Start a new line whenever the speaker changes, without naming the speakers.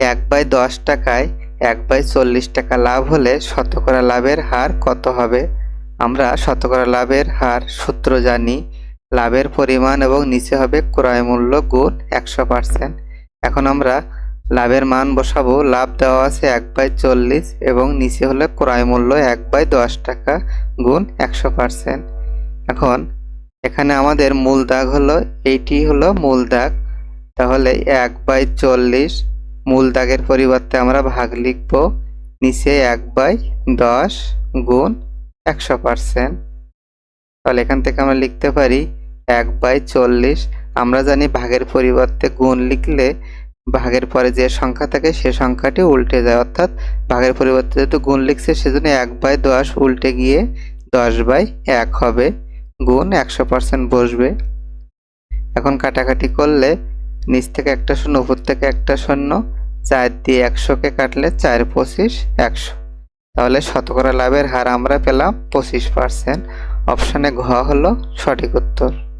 এক বাই দশ টাকায় এক বাই চল্লিশ টাকা লাভ হলে শতকরা লাভের হার কত হবে? আমরা শতকরা লাভের হার সূত্র জানি। লাভের পরিমাণ এবং নিচে হবে ক্রয় মূল্য গুণ একশো পার্সেন্ট। এখন আমরা লাভের মান বসাবো। লাভ দেওয়া আছে এক বাই চল্লিশ এবং নিচে হলে ক্রয় মূল্য এক বাই দশ টাকা গুণ একশো পার্সেন্ট। এখন এখানে আমাদের মূল দাগ হলো, এইটি হলো মূল দাগ। তাহলে এক বাই চল্লিশ মূল দাগের পরিবর্তে আমরা ভাগ লিখব নিচে এক বাই দশ গুণ একশো পার্সেন্ট। তাহলে এখান থেকে আমরা লিখতে পারি এক বাই চল্লিশ। আমরা জানি ভাগের পরিবর্তে গুণ লিখলে ভাগের পরে যে সংখ্যা থাকে সে সংখ্যাটি উল্টে যায়। অর্থাৎ ভাগের পরিবর্তে যেহেতু গুণ লিখছে, সেজন্য এক বাই দশ উল্টে গিয়ে দশ বাই এক হবে। গুণ একশো পার্সেন্ট বসবে। এখন কাটাকাটি করলে নিচ থেকে একটা শূন্য, উপর থেকে একটা শূন্য চার দিয়ে একশোকে কাটলে চার পঁচিশ, একশো। তাহলে শতকরা লাভের হার আমরা পেলাম পঁচিশ পার্সেন্ট। অপশানে ঘ হলো সঠিক উত্তর।